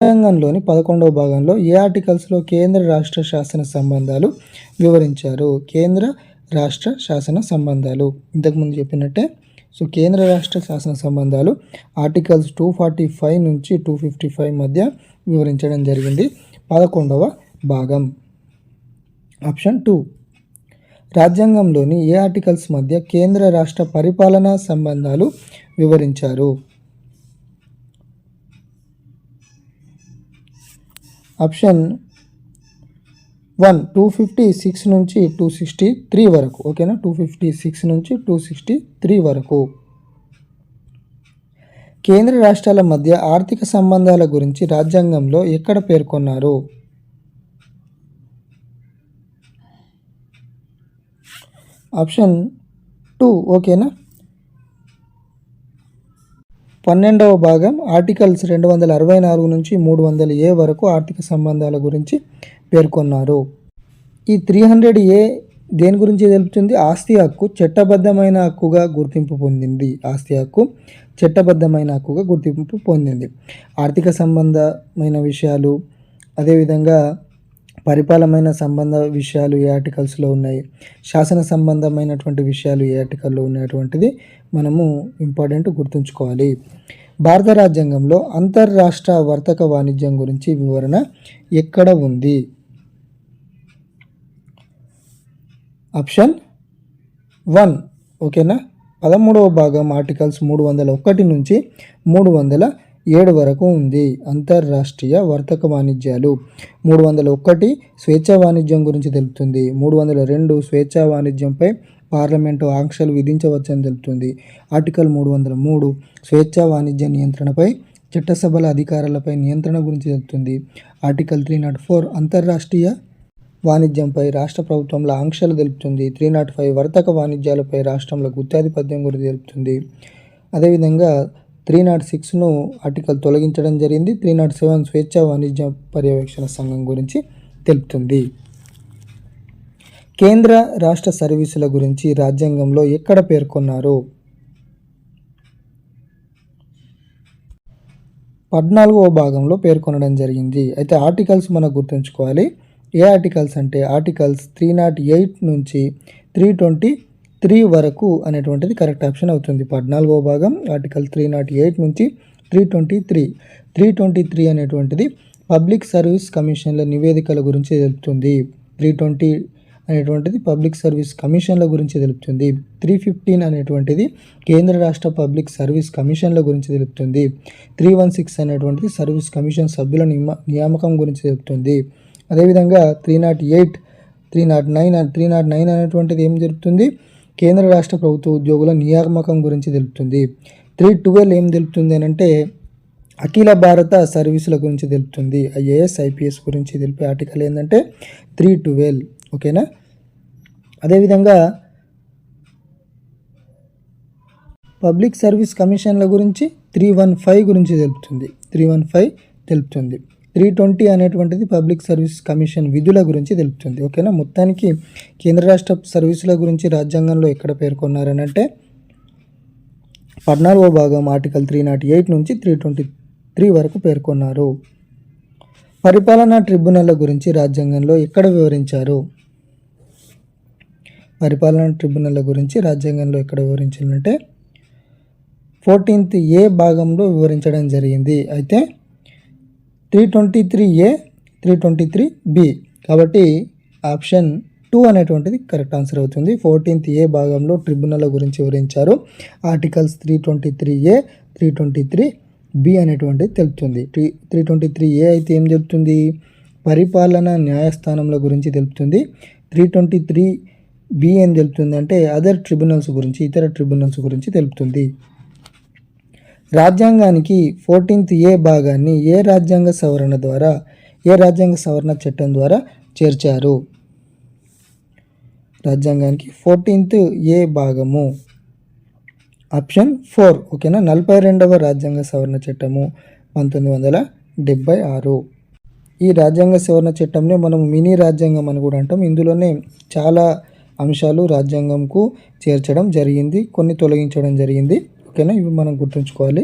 రాజ్యాంగంలోని పదకొండవ భాగంలో ఏ ఆర్టికల్స్లో కేంద్ర రాష్ట్ర శాసన సంబంధాలు వివరించారు? కేంద్ర రాష్ట్ర శాసన సంబంధాలు. ఇంతకుముందు చెప్పినట్టే సో కేంద్ర రాష్ట్ర శాసన సంబంధాలు ఆర్టికల్స్ టూ ఫార్టీ ఫైవ్ నుంచి టూ ఫిఫ్టీ ఫైవ్ మధ్య వివరించడం జరిగింది. పదకొండవ భాగం. Option two. రాజ్యాంగంలోని ఏ ఆర్టికల్స్ మధ్య కేంద్ర రాష్ట్ర పరిపాలనా సంబంధాలు వివరించారు? Option one two fifty six నుంచి టూ సిక్స్టీ త్రీ వరకు ఓకేనా టూ ఫిఫ్టీ సిక్స్ నుంచి టూ సిక్స్టీ త్రీ వరకు. కేంద్ర రాష్ట్రాల మధ్య ఆర్థిక సంబంధాల గురించి రాజ్యాంగంలో ఎక్కడ పేర్కొన్నారు? ఆప్షన్ టూ ఓకేనా పన్నెండవ భాగం ఆర్టికల్స్ రెండు వందల అరవై నాలుగు నుంచి మూడు వందల ఏ వరకు ఆర్థిక సంబంధాల గురించి పేర్కొన్నారు. ఈ త్రీ హండ్రెడ్ ఏ దేని గురించి తెలుపుతుంది? ఆస్తి హక్కు చట్టబద్ధమైన హక్కుగా గుర్తింపు పొందింది. ఆస్తి హక్కు చట్టబద్ధమైన హక్కుగా గుర్తింపు పొందింది. ఆర్థిక సంబంధమైన విషయాలు అదేవిధంగా పరిపాలమైన సంబంధ విషయాలు ఏ ఆర్టికల్స్లో ఉన్నాయి? శాసన సంబంధమైనటువంటి విషయాలు ఏ ఆర్టికల్లో ఉన్నటువంటిది మనము ఇంపార్టెంట్ గుర్తుంచుకోవాలి. భారత రాజ్యాంగంలో అంతర్రాష్ట్ర వర్తక వాణిజ్యం గురించి వివరణ ఎక్కడ ఉంది? Option one. ఓకేనా? పదమూడవ భాగం ఆర్టికల్స్ మూడు వందల ఒకటి నుంచి మూడు వందల ఏడు వరకు ఉంది. అంతర్రాష్ట్రీయ వర్తక వాణిజ్యాలు మూడు వందల ఒకటి స్వేచ్ఛా వాణిజ్యం గురించి తెలుపుతుంది. మూడు వందల రెండు స్వేచ్ఛా వాణిజ్యంపై పార్లమెంటు ఆంక్షలు విధించవచ్చని తెలుపుతుంది. ఆర్టికల్ మూడు వందల మూడు స్వేచ్ఛా వాణిజ్య నియంత్రణపై చట్టసభల అధికారాలపై నియంత్రణ గురించి తెలుపుతుంది. ఆర్టికల్ త్రీ నాట్ ఫోర్ అంతర్రాష్ట్రీయ వాణిజ్యంపై రాష్ట్ర ప్రభుత్వంలో ఆంక్షలు తెలుపుతుంది. త్రీ నాట్ ఫైవ్ వర్తక వాణిజ్యాలపై రాష్ట్రంలో గుత్తాధిపత్యం గురించి తెలుపుతుంది. అదేవిధంగా త్రీ నాట్ సిక్స్ను ఆర్టికల్ తొలగించడం జరిగింది. త్రీ నాట్ సెవెన్ స్వేచ్ఛ వాణిజ్య పర్యవేక్షణ సంఘం గురించి తెలుపుతుంది. కేంద్ర రాష్ట్ర సర్వీసుల గురించి రాజ్యాంగంలో ఎక్కడ పేర్కొన్నారు? పద్నాలుగవ భాగంలో పేర్కొనడం జరిగింది. అయితే ఆర్టికల్స్ మనం గుర్తుంచుకోవాలి. ఏ ఆర్టికల్స్ అంటే ఆర్టికల్స్ త్రీ నాట్ ఎయిట్ నుంచి త్రీ ట్వంటీ త్రీ వరకు అనేటువంటిది కరెక్ట్ ఆప్షన్ అవుతుంది. పద్నాలుగో భాగం ఆర్టికల్ త్రీ నాట్ ఎయిట్ నుంచి three twenty three. Three twenty three అనేటువంటిది పబ్లిక్ సర్వీస్ కమిషన్ల నివేదికల గురించి తెలుపుతుంది. త్రీ ట్వంటీ అనేటువంటిది పబ్లిక్ సర్వీస్ కమిషన్ల గురించి తెలుపుతుంది. త్రీ ఫిఫ్టీన్ అనేటువంటిది కేంద్ర రాష్ట్ర పబ్లిక్ సర్వీస్ కమిషన్ల గురించి తెలుపుతుంది. త్రీ వన్ సిక్స్ అనేటువంటిది సర్వీస్ కమిషన్ సభ్యుల నియమ నియామకం గురించి తెలుపుతుంది. అదేవిధంగా three nought eight three nought nine three nought nine అనేటువంటిది ఏం జరుగుతుంది కేంద్ర రాష్ట్ర ప్రభుత్వ ఉద్యోగుల నియామకం గురించి తెలుపుతుంది. త్రీ ట్వెల్వ్ ఏం తెలుపుతుంది అని అంటే అఖిల భారత సర్వీసుల గురించి తెలుపుతుంది. ఐఏఎస్ ఐపీఎస్ గురించి తెలిపే ఆర్టికల్ ఏంటంటే త్రీ ట్వెల్వ్. ఓకేనా? అదేవిధంగా పబ్లిక్ సర్వీస్ కమిషన్ల గురించి త్రీ వన్ ఫైవ్ గురించి తెలుపుతుంది. త్రీ వన్ ఫైవ్ తెలుపుతుంది. త్రీ ట్వంటీ అనేటువంటిది పబ్లిక్ సర్వీస్ కమిషన్ విధుల గురించి తెలుపుతుంది. ఓకేనా? మొత్తానికి కేంద్ర రాష్ట్ర సర్వీసుల గురించి రాజ్యాంగంలో ఎక్కడ పేర్కొన్నారని అంటే పద్నాలుగో భాగం ఆర్టికల్ త్రీ నాట్ ఎయిట్ నుంచి త్రీ ట్వంటీ త్రీ వరకు పేర్కొన్నారు. పరిపాలనా ట్రిబ్యునల్ల గురించి రాజ్యాంగంలో ఎక్కడ వివరించారు? పరిపాలనా ట్రిబ్యునల్ల గురించి రాజ్యాంగంలో ఎక్కడ వివరించాలంటే ఫోర్టీన్త్ ఏ భాగంలో వివరించడం జరిగింది. అయితే three twenty three A three twenty three B కాబట్టి ఆప్షన్ టూ అనేటువంటిది కరెక్ట్ ఆన్సర్ అవుతుంది. ఫోర్టీన్త్ ఏ భాగంలో ట్రిబ్యునల్ గురించి వివరించారు. Articles three twenty three A three twenty three B అనేటువంటిది తెలుపుతుంది. Three three twenty three A అయితే ఏం చెప్తుంది పరిపాలన న్యాయస్థానంల గురించి తెలుపుతుంది. త్రీ ట్వంటీ త్రీ బి ఏం తెలుపుతుంది అంటే అదర్ ట్రిబ్యునల్స్ గురించి ఇతర ట్రిబ్యునల్స్ గురించి తెలుపుతుంది. రాజ్యాంగానికి ఫోర్టీన్త్ ఏ భాగాన్ని ఏ రాజ్యాంగ సవరణ ద్వారా ఏ రాజ్యాంగ సవరణ చట్టం ద్వారా చేర్చారు? రాజ్యాంగానికి ఫోర్టీన్త్ ఏ భాగము. ఆప్షన్ ఫోర్ ఓకేనా? నలభై రెండవ రాజ్యాంగ సవరణ చట్టము పంతొమ్మిది వందల డెబ్బై ఆరు. ఈ రాజ్యాంగ సవరణ చట్టంలో మనం మినీ రాజ్యాంగం అని కూడా అంటాం. ఇందులోనే చాలా అంశాలు రాజ్యాంగంకు చేర్చడం జరిగింది కొన్ని తొలగించడం జరిగింది. ఓకేనా? ఇవి మనం గుర్తుంచుకోవాలి.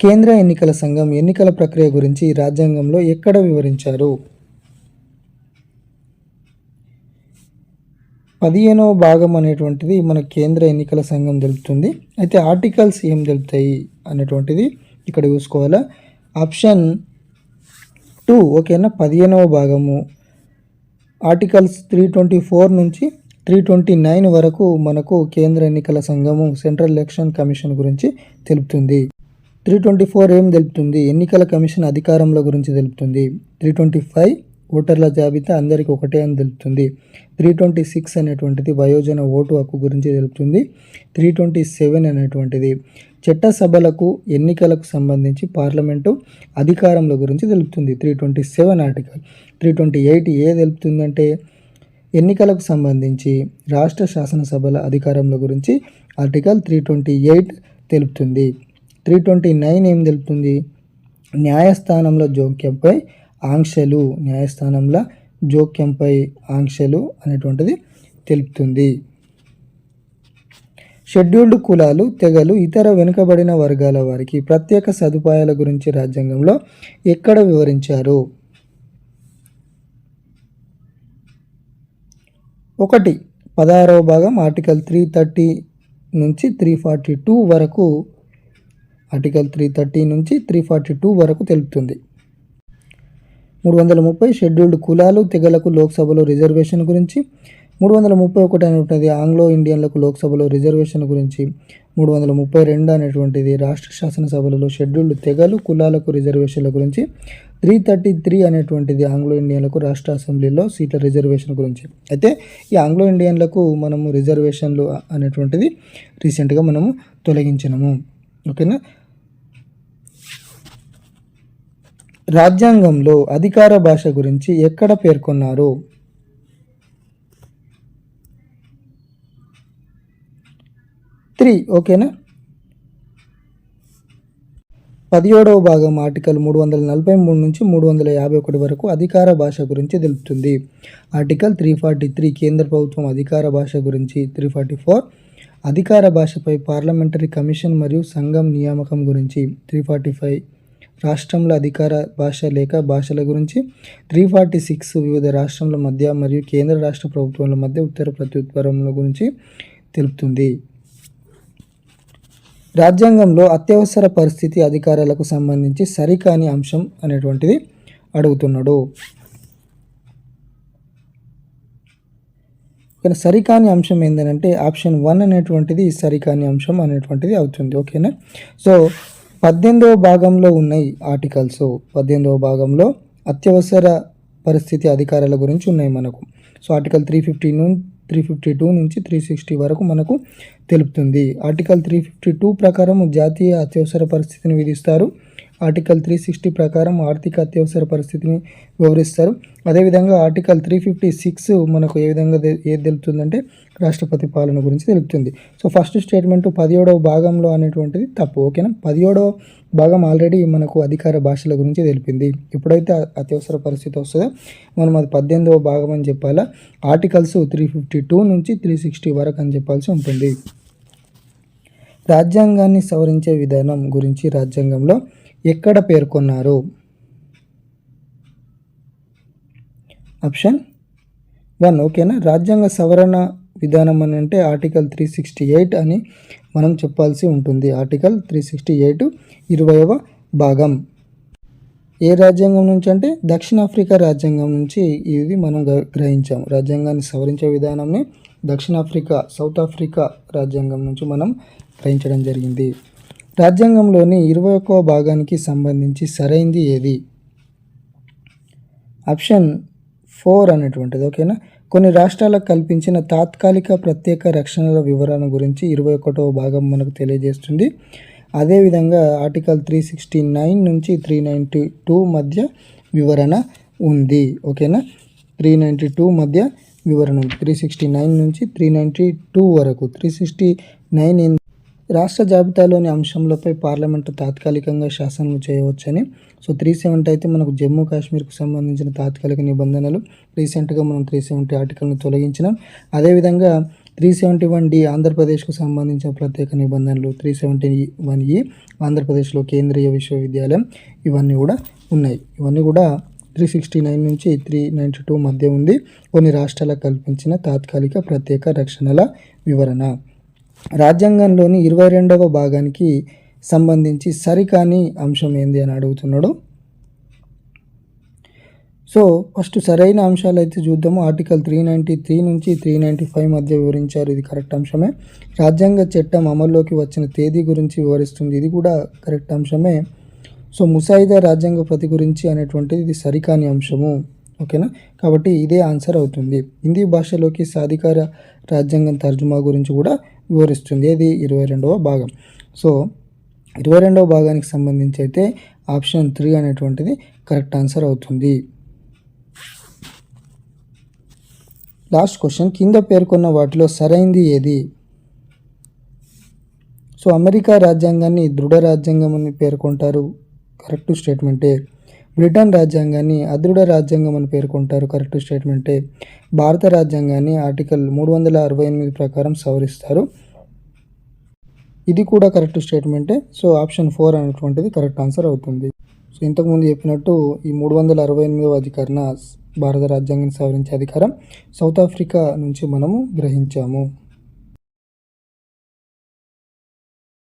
కేంద్ర ఎన్నికల సంఘం ఎన్నికల ప్రక్రియ గురించి రాజ్యాంగంలో ఎక్కడ వివరించారు? పదిహేనవ భాగం అనేటువంటిది మన కేంద్ర ఎన్నికల సంఘం తెలుపుతుంది. అయితే ఆర్టికల్స్ ఏం తెలుపుతాయి అనేటువంటిది ఇక్కడ చూసుకోవాలా? ఆప్షన్ టూ ఓకేనా? పదిహేనవ భాగము. ఆర్టికల్స్ త్రీ ట్వంటీ ఫోర్ నుంచి త్రీ ట్వంటీ నైన్ వరకు మనకు కేంద్ర ఎన్నికల సంఘము సెంట్రల్ ఎలక్షన్ కమిషన్ గురించి తెలుపుతుంది. త్రీ ట్వంటీ ఫోర్ ఏం తెలుపుతుంది? ఎన్నికల కమిషన్ అధికారంలో గురించి తెలుపుతుంది. త్రీ ట్వంటీ ఫైవ్ ఓటర్ల జాబితా అందరికీ ఒకటే అని తెలుపుతుంది. త్రీ ట్వంటీ సిక్స్ అనేటువంటిది వయోజన ఓటు హక్కు గురించి తెలుపుతుంది. త్రీ ట్వంటీ సెవెన్ అనేటువంటిది చట్టసభలకు ఎన్నికలకు సంబంధించి పార్లమెంటు అధికారంలో గురించి తెలుపుతుంది. Three twenty seven article. Three twenty eight ఏ తెలుపుతుందంటే ఎన్నికలకు సంబంధించి రాష్ట్ర శాసనసభల అధికారంలో గురించి ఆర్టికల్ త్రీ ట్వంటీ ఎయిట్ తెలుపుతుంది. త్రీ ట్వంటీ నైన్ ఏం తెలుపుతుంది? న్యాయస్థానంలో జోక్యంపై ఆంక్షలు న్యాయస్థానంలో జోక్యంపై ఆంక్షలు అనేటువంటిది తెలుపుతుంది. షెడ్యూల్డ్ కులాలు తెగలు ఇతర వెనుకబడిన వర్గాల వారికి ప్రత్యేక సదుపాయాల గురించి రాజ్యాంగంలో ఎక్కడ వివరించారు? ఒకటి పదహారవ భాగం ఆర్టికల్ త్రీ థర్టీ నుంచి త్రీ ఫార్టీ టూ వరకు ఆర్టికల్ త్రీ థర్టీ నుంచి త్రీ ఫార్టీ టూ వరకు తెలుపుతుంది. మూడు వందల ముప్పై షెడ్యూల్డ్ కులాలు తెగలకు లోక్సభలో రిజర్వేషన్ గురించి మూడు వందల ముప్పై ఒకటి అనేటువంటిది ఆంగ్లో ఇండియన్లకు లోక్సభలో రిజర్వేషన్ గురించి మూడు వందల ముప్పై రెండు అనేటువంటిది రాష్ట్ర శాసనసభలలో షెడ్యూల్డ్ తెగలు కులాలకు రిజర్వేషన్ల గురించి త్రీ థర్టీ త్రీ అనేటువంటిది ఆంగ్లో ఇండియన్లకు రాష్ట్ర అసెంబ్లీలో సీట్ల రిజర్వేషన్ గురించి. అయితే ఈ ఆంగ్లో ఇండియన్లకు మనము రిజర్వేషన్లు అనేటువంటిది రీసెంట్గా మనము తొలగించినాము. ఓకేనా? రాజ్యాంగంలో అధికార భాష గురించి ఎక్కడ పేర్కొన్నారు? త్రీ ఓకేనా? పదిహేడవ భాగం ఆర్టికల్ మూడు వందల నలభై మూడు నుంచి మూడు వందల యాభై ఒకటి వరకు అధికార భాష గురించి తెలుపుతుంది. ఆర్టికల్ త్రీ ఫార్టీ త్రీ కేంద్ర ప్రభుత్వం అధికార భాష గురించి త్రీ ఫార్టీ ఫోర్ అధికార భాషపై పార్లమెంటరీ కమిషన్ మరియు సంఘం నియామకం గురించి త్రీ ఫార్టీ ఫైవ్ రాష్ట్రంలో అధికార భాష లేక భాషల గురించి త్రీ ఫార్టీ సిక్స్ వివిధ రాష్ట్రాల మధ్య మరియు కేంద్ర రాష్ట్ర ప్రభుత్వాల మధ్య ఉత్తర ప్రత్యుత్తరముల గురించి తెలుపుతుంది. రాజ్యాంగంలో అత్యవసర పరిస్థితి అధికారాలకు సంబంధించి సరికాని అంశం అనేటువంటిది అడుగుతున్నాడు. కానీ సరికాని అంశం ఏంటంటే ఆప్షన్ వన్ అనేటువంటిది సరికాని అంశం అనేటువంటిది అవుతుంది. ఓకేనా? సో పద్దెనిమిదవ భాగంలో ఉన్నాయి ఆర్టికల్స్. పద్దెనిమిదవ భాగంలో అత్యవసర పరిస్థితి అధికారాల గురించి ఉన్నాయి మనకు. So article three fifty three fifty two నుంచి త్రీ సిక్స్టీ వరకు మనకు తెలుపుతుంది. ఆర్టికల్ త్రీ ఫిఫ్టీ టూ ప్రకారం జాతీయ అత్యవసర పరిస్థితిని విధిస్తారు. ఆర్టికల్ త్రీ సిక్స్టీ ప్రకారం ఆర్థిక అత్యవసర పరిస్థితిని వివరిస్తారు. అదేవిధంగా ఆర్టికల్ త్రీ ఫిఫ్టీ సిక్స్ మనకు ఏ విధంగా ఏది తెలుపుతుందంటే రాష్ట్రపతి పాలన గురించి తెలుపుతుంది. సో ఫస్ట్ స్టేట్మెంట్ పదిహేడవ భాగంలో అనేటువంటిది తప్పు ఓకేనా? పదిహేడవ భాగం ఆల్రెడీ మనకు అధికార భాషల గురించి తెలిపింది. ఎప్పుడైతే అత్యవసర పరిస్థితి వస్తుందో మనం అది పద్దెనిమిదవ భాగం అని చెప్పాలా? ఆర్టికల్స్ త్రీ ఫిఫ్టీ టూ నుంచి త్రీ సిక్స్టీ వరకు అని చెప్పాల్సి ఉంటుంది. రాజ్యాంగాన్ని సవరించే విధానం గురించి రాజ్యాంగంలో ఎక్కడ పేర్కొన్నారు? ఆప్షన్ వన్ ఓకేనా? రాజ్యాంగ సవరణ విధానం అని అంటే ఆర్టికల్ త్రీ సిక్స్టీ ఎయిట్ అని మనం చెప్పాల్సి ఉంటుంది. ఆర్టికల్ త్రీ సిక్స్టీ ఎయిట్ ఇరవైవ భాగం. ఏ రాజ్యాంగం నుంచి అంటే దక్షిణాఫ్రికా రాజ్యాంగం నుంచి ఇది మనం గ్ర- గ్రహించాం రాజ్యాంగాన్ని సవరించే విధానంని దక్షిణాఫ్రికా సౌత్ ఆఫ్రికా రాజ్యాంగం నుంచి మనం గ్రహించడం జరిగింది. రాజ్యాంగంలోని ఇరవై ఒక్కవ భాగానికి సంబంధించి సరైంది ఏది? ఆప్షన్ ఫోర్ అనేటువంటిది ఓకేనా? కొన్ని రాష్ట్రాలకు కల్పించిన తాత్కాలిక ప్రత్యేక రక్షణల వివరణ గురించి ఇరవై ఒకటవ భాగం మనకు తెలియజేస్తుంది. అదేవిధంగా ఆర్టికల్ త్రీ సిక్స్టీ నైన్ నుంచి త్రీ నైంటీ టూ మధ్య వివరణ ఉంది ఓకేనా? త్రీ నైంటీ టూ మధ్య వివరణ ఉంది. త్రీ సిక్స్టీ నైన్ నుంచి త్రీ నైంటీ టూ వరకు. త్రీ సిక్స్టీ నైన్ రాష్ట్ర జాబితాలోని అంశంలపై పార్లమెంటు తాత్కాలికంగా శాసనం చేయవచ్చని. సో త్రీ సెవెంటీ అయితే మనకు జమ్మూ కాశ్మీర్కు సంబంధించిన తాత్కాలిక నిబంధనలు రీసెంట్గా మనం త్రీ సెవెంటీ ఆర్టికల్ను తొలగించినాం. అదేవిధంగా త్రీ సెవెంటీ వన్ డి ఆంధ్రప్రదేశ్కు సంబంధించిన ప్రత్యేక నిబంధనలు త్రీ సెవెంటీ వన్ ఈ ఆంధ్రప్రదేశ్లో కేంద్రీయ విశ్వవిద్యాలయం ఇవన్నీ కూడా ఉన్నాయి. ఇవన్నీ కూడా త్రీ సిక్స్టీ నైన్ నుంచి త్రీ నైంటీ టూ మధ్య ఉంది. కొన్ని రాష్ట్రాలకు కల్పించిన తాత్కాలిక ప్రత్యేక రక్షణల వివరణ. రాజ్యాంగంలోని ఇరవై రెండవ భాగానికి సంబంధించి సరికాని అంశం ఏంది అని అడుగుతున్నాడు. సో ఫస్ట్ సరైన అంశాలు అయితే చూద్దాము. ఆర్టికల్ త్రీ నైంటీ త్రీ నుంచి త్రీ నైంటీ ఫైవ్ మధ్య వివరించారు. ఇది కరెక్ట్ అంశమే. రాజ్యాంగ చట్టం అమల్లోకి వచ్చిన తేదీ గురించి వివరిస్తుంది. ఇది కూడా కరెక్ట్ అంశమే. సో ముసాయిదా రాజ్యాంగ ప్రతి గురించి అనేటువంటిది ఇది సరికాని అంశము. ఓకేనా? కాబట్టి ఇదే ఆన్సర్ అవుతుంది. హిందీ భాషలోకి సాధికార రాజ్యాంగం తర్జుమా గురించి కూడా వివరిస్తుంది. అది ఇరవై రెండవ భాగం. సో ఇరవై రెండవ భాగానికి సంబంధించి అయితే ఆప్షన్ త్రీ అనేటువంటిది కరెక్ట్ ఆన్సర్ అవుతుంది. Last question. కింద పేర్కొన్న వాటిలో సరైంది ఏది? సో అమెరికా రాజ్యాంగాన్ని దృఢ రాజ్యాంగం అని పేర్కొంటారు. కరెక్ట్ స్టేట్మెంటే. బ్రిటన్ రాజ్యాంగాన్ని అదృఢ రాజ్యాంగం అని పేర్కొంటారు. కరెక్ట్ స్టేట్మెంటే భారత రాజ్యాంగాన్ని ఆర్టికల్ మూడు వందల అరవై ఎనిమిది ప్రకారం సవరిస్తారు. ఇది కూడా కరెక్ట్ స్టేట్మెంటే. సో ఆప్షన్ ఫోర్ అనేటువంటిది కరెక్ట్ ఆన్సర్ అవుతుంది. సో ఇంతకుముందు చెప్పినట్టు ఈ మూడు వందల అరవై ఎనిమిదవ అధికరణ భారత రాజ్యాంగాన్ని సవరించే అధికారం సౌత్ ఆఫ్రికా నుంచి మనము గ్రహించాము.